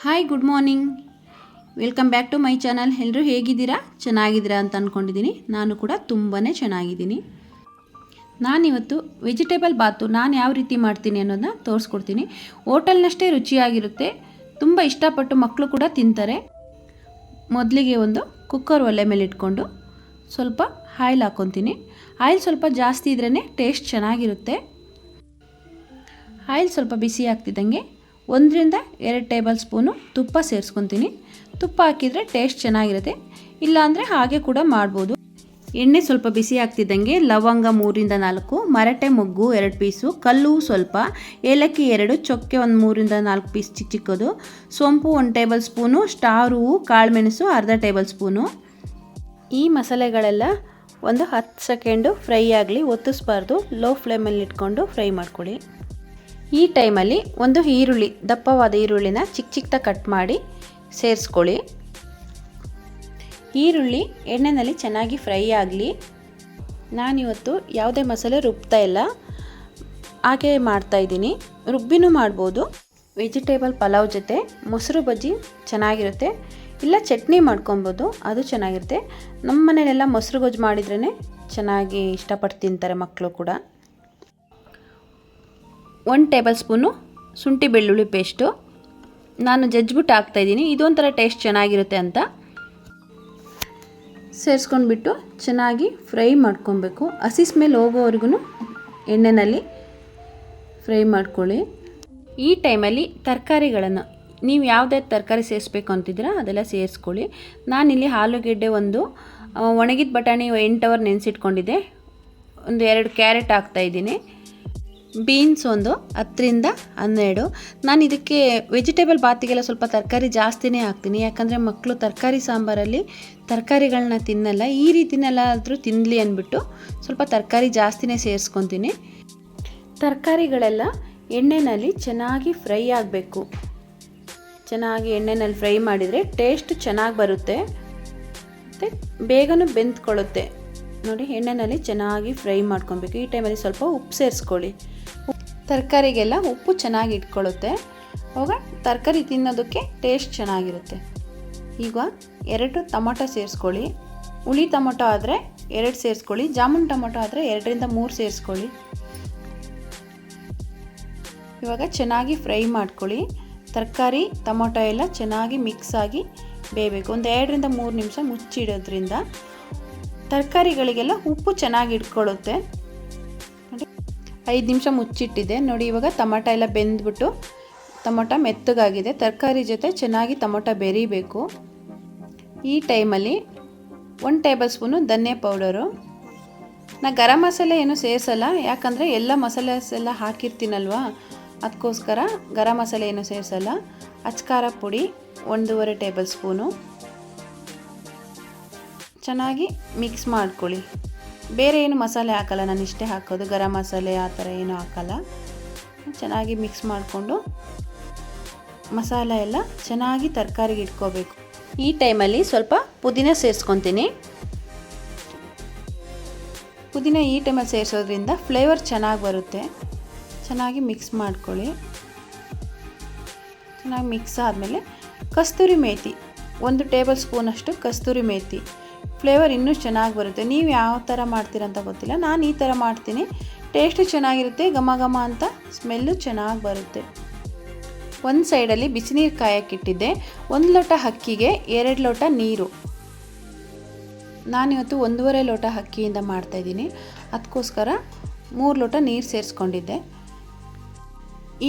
Hi good morning welcome back to my channel ಎಲ್ಲರೂ ಹೇಗಿದ್ದೀರಾ? ಚೆನ್ನಾಗಿದ್ದೀರಾ ಅಂತ ಅಂದ್ಕೊಂಡಿದ್ದೀನಿ ನಾನು ಕೂಡ ತುಂಬಾ ಚೆನ್ನಾಗಿದ್ದೀನಿ. ನಾನಿವತ್ತು ವೆಜಿಟೇಬಲ್ ಬಾತು ನಾನು ಯಾವ ರೀತಿ ಮಾಡ್ತೀನಿ ಅನ್ನೋದನ್ನ ತೋರಿಸ್ಕೊಡ್ತೀನಿ. ಹೋಟೆಲ್ನಷ್ಟೇ ರುಚಿಯಾಗಿರುತ್ತೆ. ತುಂಬ ಇಷ್ಟಪಟ್ಟು ಮಕ್ಕಳು ಕೂಡ ತಿಂತಾರೆ. ಮೊದಲಿಗೆ ಒಂದು ಕುಕ್ಕರ್ ಒಲೆ ಮೇಲೆ ಇಟ್ಕೊಂಡು ಸ್ವಲ್ಪ ಆಯಿಲ್ ಹಾಕ್ಕೊತೀನಿ. ಆಯಿಲ್ ಸ್ವಲ್ಪ ಜಾಸ್ತಿ ಇದ್ರೇ ಟೇಸ್ಟ್ ಚೆನ್ನಾಗಿರುತ್ತೆ. ಆಯಿಲ್ ಸ್ವಲ್ಪ ಬಿಸಿ ಆಗ್ತಿದ್ದಂಗೆ ಒಂದರಿಂದ ಎರಡು ಟೇಬಲ್ ಸ್ಪೂನು ತುಪ್ಪ ಸೇರಿಸ್ಕೊತೀನಿ. ತುಪ್ಪ ಹಾಕಿದರೆ ಟೇಸ್ಟ್ ಚೆನ್ನಾಗಿರುತ್ತೆ. ಇಲ್ಲಾಂದರೆ ಹಾಗೆ ಕೂಡ ಮಾಡ್ಬೋದು. ಎಣ್ಣೆ ಸ್ವಲ್ಪ ಬಿಸಿ ಆಗ್ತಿದ್ದಂಗೆ ಲವಂಗ ಮೂರಿಂದ ನಾಲ್ಕು ಮರಟೆ ಮೊಗ್ಗು ಎರಡು ಪೀಸು, ಕಲ್ಲು ಸ್ವಲ್ಪ, ಏಲಕ್ಕಿ ಎರಡು, ಚೊಕ್ಕೆ ಒಂದು ಮೂರಿಂದ ನಾಲ್ಕು ಪೀಸ್ ಚಿಕ್ಕ ಚಿಕ್ಕದು, ಸೋಂಪು ಒಂದು ಟೇಬಲ್ ಸ್ಪೂನು, ಸ್ಟಾರ್ ಹೂವು ಕಾಳುಮೆಣಸು ಅರ್ಧ ಟೇಬಲ್ ಸ್ಪೂನು. ಈ ಮಸಾಲೆಗಳೆಲ್ಲ ಒಂದು ಹತ್ತು ಸೆಕೆಂಡು ಫ್ರೈ ಆಗಲಿ, ಒತ್ತಿಸ್ಬಾರ್ದು, ಲೋ ಫ್ಲೇಮಲ್ಲಿ ಇಟ್ಕೊಂಡು ಫ್ರೈ ಮಾಡ್ಕೊಳ್ಳಿ. ಈ ಟೈಮಲ್ಲಿ ಒಂದು ಈರುಳ್ಳಿ, ದಪ್ಪವಾದ ಈರುಳ್ಳಿನ ಚಿಕ್ಕ ಚಿಕ್ಕದ ಕಟ್ ಮಾಡಿ ಸೇರಿಸ್ಕೊಳ್ಳಿ. ಈರುಳ್ಳಿ ಎಣ್ಣೆಯಲ್ಲಿ ಚೆನ್ನಾಗಿ ಫ್ರೈ ಆಗಲಿ. ನಾನಿವತ್ತು ಯಾವುದೇ ಮಸಾಲೆ ರುಬ್ತಾ ಇಲ್ಲ. ಹಾಗೆ ಮಾಡ್ತಾಯಿದ್ದೀನಿ ರುಬ್ಬಿನೂ ಮಾಡ್ಬೋದು. ವೆಜಿಟೇಬಲ್ ಪಲಾವ್ ಜೊತೆ ಮೊಸರು ಬಜ್ಜಿ ಚೆನ್ನಾಗಿರುತ್ತೆ. ಇಲ್ಲ ಚಟ್ನಿ ಮಾಡ್ಕೊಬೋದು, ಅದು ಚೆನ್ನಾಗಿರುತ್ತೆ. ನಮ್ಮ ಮನೆಯಲ್ಲೆಲ್ಲ ಮೊಸರು ಗೊಜ್ಜು ಮಾಡಿದ್ರೇ ಚೆನ್ನಾಗಿ ಇಷ್ಟಪಟ್ಟು ತಿಂತಾರೆ ಮಕ್ಕಳು ಕೂಡ. ಒಂದು ಟೇಬಲ್ ಸ್ಪೂನು ಶುಂಠಿ ಬೆಳ್ಳುಳ್ಳಿ ಪೇಸ್ಟು. ನಾನು ಜಜ್ಬಿಟ್ಟು ಹಾಕ್ತಾಯಿದ್ದೀನಿ ಇದೊಂಥರ ಟೇಸ್ಟ್ ಚೆನ್ನಾಗಿರುತ್ತೆ ಅಂತ. ಸೇರಿಸ್ಕೊಂಡ್ಬಿಟ್ಟು ಚೆನ್ನಾಗಿ ಫ್ರೈ ಮಾಡ್ಕೊಬೇಕು. ಹಸಿ ಸ್ಮೆಲ್ ಹೋಗೋವರೆಗೂ ಎಣ್ಣೆಯಲ್ಲಿ ಫ್ರೈ ಮಾಡ್ಕೊಳ್ಳಿ. ಈ ಟೈಮಲ್ಲಿ ತರಕಾರಿಗಳನ್ನು ನೀವು ಯಾವುದೇ ತರಕಾರಿ ಸೇರಿಸ್ಬೇಕು ಅಂತಿದ್ರೆ ಅದೆಲ್ಲ ಸೇರಿಸ್ಕೊಳ್ಳಿ. ನಾನಿಲ್ಲಿ ಆಲೂಗೆಡ್ಡೆ ಒಂದು ಒಣಗಿದ ಬಟಾಣಿ ಎಂಟು ಅವರ್ ನೆನೆಸಿಟ್ಕೊಂಡಿದ್ದೆ. ಒಂದು ಎರಡು ಕ್ಯಾರೆಟ್ ಹಾಕ್ತಾಯಿದ್ದೀನಿ ಬೀನ್ಸ್ ಒಂದು, ಹತ್ತರಿಂದ ಹನ್ನೆರಡು. ನಾನು ಇದಕ್ಕೆ ವೆಜಿಟೇಬಲ್ ಬಾತಿಗೆಲ್ಲ ಸ್ವಲ್ಪ ತರಕಾರಿ ಜಾಸ್ತಿನೇ ಹಾಕ್ತೀನಿ. ಯಾಕಂದರೆ ಮಕ್ಕಳು ತರಕಾರಿ ಸಾಂಬಾರಲ್ಲಿ ತರಕಾರಿಗಳನ್ನ ತಿನ್ನಲ್ಲ. ಈ ರೀತಿನೆಲ್ಲಾದರೂ ತಿನ್ನಲಿ ಅಂದ್ಬಿಟ್ಟು ಸ್ವಲ್ಪ ತರಕಾರಿ ಜಾಸ್ತಿನೇ ಸೇರಿಸ್ಕೊತೀನಿ. ತರಕಾರಿಗಳೆಲ್ಲ ಎಣ್ಣೆಯಲ್ಲಿ ಚೆನ್ನಾಗಿ ಫ್ರೈ ಆಗಬೇಕು. ಚೆನ್ನಾಗಿ ಎಣ್ಣೆನಲ್ಲಿ ಫ್ರೈ ಮಾಡಿದರೆ ಟೇಸ್ಟ್ ಚೆನ್ನಾಗಿ ಬರುತ್ತೆ. ಮತ್ತು ಬೇಗನೂ ಬೆಂದ್ಕೊಳ್ಳುತ್ತೆ. ನೋಡಿ ಎಣ್ಣೆಯಲ್ಲಿ ಚೆನ್ನಾಗಿ ಫ್ರೈ ಮಾಡ್ಕೊಬೇಕು. ಈ ಟೈಮಲ್ಲಿ ಸ್ವಲ್ಪ ಉಪ್ಪು ಸೇರಿಸ್ಕೊಳ್ಳಿ. ತರಕಾರಿಗೆಲ್ಲ ಉಪ್ಪು ಚೆನ್ನಾಗಿ ಇಟ್ಕೊಳ್ಳುತ್ತೆ. ಅವಾಗ ತರಕಾರಿ ತಿನ್ನೋದಕ್ಕೆ ಟೇಸ್ಟ್ ಚೆನ್ನಾಗಿರುತ್ತೆ. ಈಗ ಎರಡು ಟೊಮೊಟೊ ಸೇರಿಸ್ಕೊಳ್ಳಿ. ಹುಳಿ ಟೊಮೊಟೊ ಆದರೆ ಎರಡು ಸೇರಿಸ್ಕೊಳ್ಳಿ. ಜಾಮೂನ್ ಟೊಮೊಟೊ ಆದರೆ ಎರಡರಿಂದ ಮೂರು ಸೇರಿಸ್ಕೊಳ್ಳಿ. ಇವಾಗ ಚೆನ್ನಾಗಿ ಫ್ರೈ ಮಾಡ್ಕೊಳ್ಳಿ. ತರಕಾರಿ, ಟೊಮೊಟೊ ಎಲ್ಲ ಚೆನ್ನಾಗಿ ಮಿಕ್ಸ್ ಆಗಿ ಬೇಯಬೇಕು. ಒಂದು ಎರಡರಿಂದ ಮೂರು ನಿಮಿಷ ಮುಚ್ಚಿಡೋದ್ರಿಂದ ತರಕಾರಿಗಳಿಗೆಲ್ಲ ಉಪ್ಪು ಚೆನ್ನಾಗಿ ಇಟ್ಕೊಳ್ಳುತ್ತೆ. ಐದು ನಿಮಿಷ ಮುಚ್ಚಿಟ್ಟಿದೆ. ನೋಡಿ, ಇವಾಗ ಟೊಮೊಟೊ ಎಲ್ಲ ಬೆಂದ್ಬಿಟ್ಟು ಟೊಮೊಟೊ ಮೆತ್ತಗಾಗಿದೆ. ತರಕಾರಿ ಜೊತೆ ಚೆನ್ನಾಗಿ ಟೊಮೊಟೊ ಬೆರೀಬೇಕು. ಈ ಟೈಮಲ್ಲಿ ಒಂದು ಟೇಬಲ್ ಸ್ಪೂನು ಧನ್ಯ ಪೌಡರು. ನಾ ಗರಂ ಮಸಾಲೆ ಏನು ಸೇರಿಸಲ್ಲ, ಯಾಕಂದರೆ ಎಲ್ಲ ಮಸಾಲೆಸ್ ಎಲ್ಲ ಹಾಕಿರ್ತೀನಲ್ವಾ? ಅದಕ್ಕೋಸ್ಕರ ಗರಂ ಮಸಾಲೆ ಏನು ಸೇರಿಸಲ್ಲ. ಅಚ್ಕಾರ ಪುಡಿ ಒಂದೂವರೆ ಟೇಬಲ್ ಸ್ಪೂನು. ಚೆನ್ನಾಗಿ ಮಿಕ್ಸ್ ಮಾಡ್ಕೊಳ್ಳಿ. ಬೇರೆ ಏನು ಮಸಾಲೆ ಹಾಕಲ್ಲ, ನಾನು ಇಷ್ಟೇ ಹಾಕೋದು. ಗರಂ ಮಸಾಲೆ ಆ ಥರ ಏನೂ ಹಾಕಲ್ಲ. ಚೆನ್ನಾಗಿ ಮಿಕ್ಸ್ ಮಾಡಿಕೊಂಡು ಮಸಾಲೆ ಎಲ್ಲ ಚೆನ್ನಾಗಿ ತರಕಾರಿಗೆ ಇಟ್ಕೋಬೇಕು. ಈ ಟೈಮಲ್ಲಿ ಸ್ವಲ್ಪ ಪುದೀನ ಸೇರಿಸ್ಕೊತೀನಿ. ಪುದೀನ ಈ ಟೈಮಲ್ಲಿ ಸೇರಿಸೋದ್ರಿಂದ ಫ್ಲೇವರ್ ಚೆನ್ನಾಗಿ ಬರುತ್ತೆ. ಚೆನ್ನಾಗಿ ಮಿಕ್ಸ್ ಮಾಡ್ಕೊಳ್ಳಿ. ಚೆನ್ನಾಗಿ ಮಿಕ್ಸ್ ಆದಮೇಲೆ ಕಸ್ತೂರಿ ಮೇಥಿ ಒಂದು ಟೇಬಲ್ ಸ್ಪೂನಷ್ಟು ಕಸ್ತೂರಿ ಮೇಥಿ ಫ್ಲೇವರ್ ಇನ್ನೂ ಚೆನ್ನಾಗಿ ಬರುತ್ತೆ. ನೀವು ಯಾವ ಥರ ಮಾಡ್ತೀರಂತ ಗೊತ್ತಿಲ್ಲ. ನಾನು ಈ ಥರ ಮಾಡ್ತೀನಿ. ಟೇಸ್ಟು ಚೆನ್ನಾಗಿರುತ್ತೆ, ಘಮ ಘಮ ಅಂತ ಸ್ಮೆಲ್ಲು ಚೆನ್ನಾಗಿ ಬರುತ್ತೆ. ಒಂದು ಸೈಡಲ್ಲಿ ಬಿಸಿನೀರು ಕಾಯಕ್ಕಿಟ್ಟಿದ್ದೆ ಒಂದು ಲೋಟ ಅಕ್ಕಿಗೆ ಎರಡು ಲೋಟ ನೀರು. ನಾನಿವತ್ತು ಒಂದೂವರೆ ಲೋಟ ಅಕ್ಕಿಯಿಂದ ಮಾಡ್ತಾಯಿದ್ದೀನಿ ಅದಕ್ಕೋಸ್ಕರ ಮೂರು ಲೋಟ ನೀರು ಸೇರಿಸ್ಕೊಂಡಿದ್ದೆ.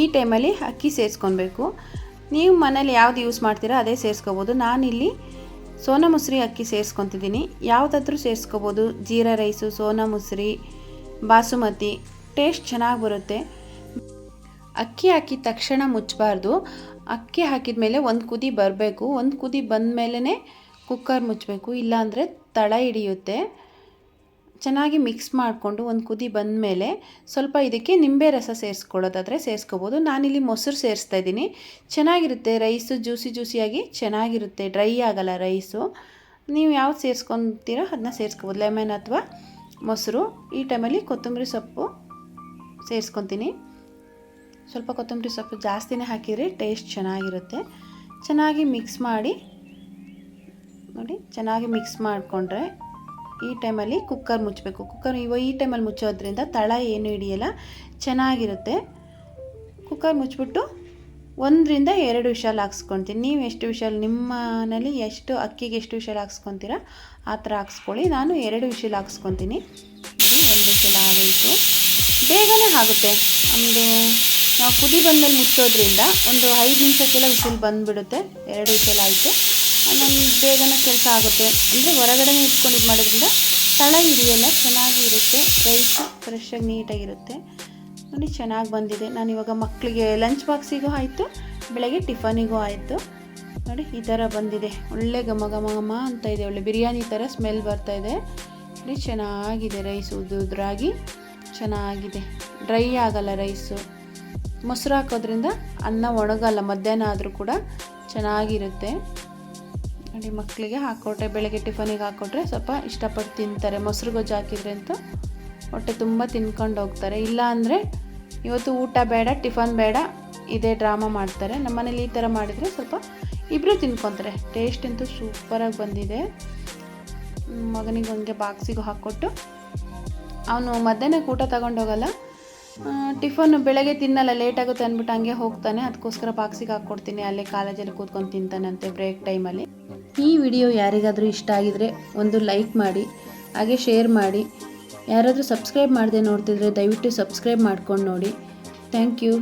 ಈ ಟೈಮಲ್ಲಿ ಅಕ್ಕಿ ಸೇರಿಸ್ಕೊಬೇಕು ನೀವು ಮನೇಲಿ ಯಾವ್ದು ಯೂಸ್ ಮಾಡ್ತೀರಾ ಅದೇ ಸೇರಿಸ್ಕೋಬೋದು ನಾನಿಲ್ಲಿ ಸೋನಾ ಮುಸ್ರಿ ಅಕ್ಕಿ ಸೇರಿಸ್ಕೊತಿದ್ದೀನಿ. ಯಾವುದಾದ್ರೂ ಸೇರಿಸ್ಕೋಬೋದು. ಜೀರಾ ರೈಸು ಸೋನಾ ಮುಸ್ರಿ ಬಾಸುಮತಿ, ಟೇಸ್ಟ್ ಚೆನ್ನಾಗಿ ಬರುತ್ತೆ. ಅಕ್ಕಿ ಹಾಕಿದ ತಕ್ಷಣ ಮುಚ್ಚಬಾರ್ದು. ಅಕ್ಕಿ ಹಾಕಿದ ಮೇಲೆ ಒಂದು ಕುದಿ ಬರಬೇಕು. ಒಂದು ಕುದಿ ಬಂದ ಮೇಲೇ ಕುಕ್ಕರ್ ಮುಚ್ಚಬೇಕು. ಇಲ್ಲಾಂದರೆ ತಳ ಹಿಡಿಯುತ್ತೆ. ಚೆನ್ನಾಗಿ ಮಿಕ್ಸ್ ಮಾಡಿಕೊಂಡು ಒಂದು ಕುದಿ ಬಂದ ಮೇಲೆ ಸ್ವಲ್ಪ ಇದಕ್ಕೆ ನಿಂಬೆ ರಸ ಸೇರಿಸ್ಕೊಳ್ಳೋದಾದರೆ ಸೇರಿಸ್ಕೋಬೋದು. ನಾನಿಲ್ಲಿ ಮೊಸರು ಸೇರಿಸ್ತಾ ಇದ್ದೀನಿ. ಚೆನ್ನಾಗಿರುತ್ತೆ ರೈಸು ಜ್ಯೂಸಿ ಜ್ಯೂಸಿಯಾಗಿ ಚೆನ್ನಾಗಿರುತ್ತೆ ಡ್ರೈ ಆಗಲ್ಲ ರೈಸು ನೀವು ಯಾವ್ದು ಸೇರಿಸ್ಕೊತೀರೋ ಅದನ್ನ ಸೇರಿಸ್ಕೋಬೋದು. ಲೆಮನ್ ಅಥವಾ ಮೊಸರು. ಈ ಟೈಮಲ್ಲಿ ಕೊತ್ತಂಬರಿ ಸೊಪ್ಪು ಸೇರಿಸ್ಕೊತೀನಿ. ಸ್ವಲ್ಪ ಕೊತ್ತಂಬರಿ ಸೊಪ್ಪು ಜಾಸ್ತಿನೇ ಹಾಕಿದರೆ ಟೇಸ್ಟ್ ಚೆನ್ನಾಗಿರುತ್ತೆ. ಚೆನ್ನಾಗಿ ಮಿಕ್ಸ್ ಮಾಡಿ ನೋಡಿ, ಚೆನ್ನಾಗಿ ಮಿಕ್ಸ್ ಮಾಡಿಕೊಂಡ್ರೆ ಈ ಟೈಮಲ್ಲಿ ಕುಕ್ಕರ್ ಮುಚ್ಚಬೇಕು. ಕುಕ್ಕರ್ ಇವಾಗ ಈ ಟೈಮಲ್ಲಿ ಮುಚ್ಚೋದ್ರಿಂದ ತಳ ಏನು ಹಿಡಿಯಲ್ಲ, ಚೆನ್ನಾಗಿರುತ್ತೆ. ಕುಕ್ಕರ್ ಮುಚ್ಚಿಬಿಟ್ಟು ಒಂದರಿಂದ ಎರಡು ವಿಷಲ್ ಹಾಕ್ಸ್ಕೊತೀನಿ ನೀವು ಎಷ್ಟು ವಿಷಲ್ ನಿಮ್ಮ ಮನೇಲಿ ಎಷ್ಟು, ಅಕ್ಕಿಗೆ ಎಷ್ಟು ವಿಷಲ್ ಹಾಕ್ಸ್ಕೊತೀರ ಆ ಥರ ಹಾಕ್ಸ್ಕೊಳ್ಳಿ. ನಾನು ಎರಡು ವಿಷಲ್ ಹಾಕ್ಸ್ಕೊತೀನಿ ಒಂದು ವಿಷಲ್ ಆಗೋಯಿತು. ಬೇಗನೆ ಆಗುತ್ತೆ. ಒಂದು, ನಾವು ಕುದಿ ಬಂದಲ್ಲಿ ಮುಚ್ಚೋದ್ರಿಂದ ಒಂದು ಐದು ನಿಮಿಷಕ್ಕೆಲ್ಲ ವಿಷಲ್ ಬಂದುಬಿಡುತ್ತೆ. ಎರಡು ವಿಷಲ್ ಆಯಿತು. ಆಮೇಲೆ ಬೇಗನೆ ಕೆಲಸ ಆಗುತ್ತೆ. ಅಂದರೆ ಹೊರಗಡೆನೇ ಇಟ್ಕೊಂಡು ಇದು ಮಾಡೋದ್ರಿಂದ ತಳ ಹಿಡಿಯಲ್ಲ ಚೆನ್ನಾಗಿರುತ್ತೆ ರೈಸು ಫ್ರೆಶ್ಶಾಗಿ ನೀಟಾಗಿರುತ್ತೆ. ನೋಡಿ ಚೆನ್ನಾಗಿ ಬಂದಿದೆ. ನಾನು ಇವಾಗ ಮಕ್ಕಳಿಗೆ ಲಂಚ್ ಬಾಕ್ಸಿಗೂ ಆಯಿತು, ಬೆಳಗ್ಗೆ ಟಿಫನಿಗೂ ಆಯಿತು. ನೋಡಿ ಈ ಥರ ಬಂದಿದೆ. ಒಳ್ಳೆ ಘಮ ಘಮ ಘಮ ಅಂತ ಇದೆ. ಒಳ್ಳೆ ಬಿರಿಯಾನಿ ಥರ ಸ್ಮೆಲ್ ಬರ್ತಾ ಇದೆ. ನೋಡಿ ಚೆನ್ನಾಗಿದೆ ರೈಸ್ ಉದ್ರಾಗಿ ಚೆನ್ನಾಗಿದೆ. ಡ್ರೈ ಆಗಲ್ಲ ರೈಸು ಮೊಸರು ಹಾಕೋದ್ರಿಂದ ಅನ್ನ ಒಣಗಲ್ಲ, ಮಧ್ಯಾಹ್ನ ಆದರೂ ಕೂಡ ಚೆನ್ನಾಗಿರುತ್ತೆ. ನೋಡಿ, ಮಕ್ಕಳಿಗೆ ಹಾಕ್ಕೊಟ್ರೆ ಬೆಳಗ್ಗೆ ಟಿಫನಿಗೆ ಹಾಕ್ಕೊಟ್ರೆ ಸ್ವಲ್ಪ ಇಷ್ಟಪಟ್ಟು ತಿಂತಾರೆ. ಮೊಸರು ಗೊಜ್ಜು ಹಾಕಿದ್ರೆ ಅಂತೂ ಹೊಟ್ಟೆ ತುಂಬ ತಿನ್ಕೊಂಡು ಹೋಗ್ತಾರೆ. ಇಲ್ಲ ಅಂದರೆ ಇವತ್ತು ಊಟ ಬೇಡ, ಟಿಫನ್ ಬೇಡ, ಇದೇ ಡ್ರಾಮಾ ಮಾಡ್ತಾರೆ. ನಮ್ಮ ಮನೇಲಿ ಈ ಥರ ಮಾಡಿದರೆ ಸ್ವಲ್ಪ ಇಬ್ಬರು ತಿನ್ಕೊತಾರೆ. ಟೇಸ್ಟ್ ಅಂತೂ ಸೂಪರಾಗಿ ಬಂದಿದೆ. ಮಗನಿಗೆ ಹಂಗೆ ಬಾಕ್ಸಿಗೂ ಹಾಕ್ಕೊಟ್ಟು. ಅವನು ಮಧ್ಯಾಹ್ನಕ್ಕೆ ಊಟ ತಗೊಂಡೋಗಲ್ಲ ಟಿಫನ್ ಬೆಳಗ್ಗೆ ತಿನ್ನಲ್ಲ, ಲೇಟ್ ಆಗುತ್ತೆ ಅಂದ್ಬಿಟ್ಟು ಹಂಗೆ ಹೋಗ್ತಾನೆ. ಅದಕ್ಕೋಸ್ಕರ ಬಾಕ್ಸಿಗೆ ಹಾಕ್ಕೊಡ್ತೀನಿ. ಅಲ್ಲೇ ಕಾಲೇಜಲ್ಲಿ ಕೂತ್ಕೊಂಡು ತಿಂತಾನಂತೆ ಬ್ರೇಕ್ ಟೈಮಲ್ಲಿ. ಈ ವಿಡಿಯೋ ಯಾರಿಗಾದರೂ ಇಷ್ಟ ಆಗಿದರೆ ಒಂದು ಲೈಕ್ ಮಾಡಿ, ಹಾಗೆ ಶೇರ್ ಮಾಡಿ. ಯಾರಾದರೂ ಸಬ್ಸ್ಕ್ರೈಬ್ ಮಾಡದೆ ನೋಡ್ತಿದ್ರೆ ದಯವಿಟ್ಟು ಸಬ್ಸ್ಕ್ರೈಬ್ ಮಾಡ್ಕೊಂಡು ನೋಡಿ. Thank you.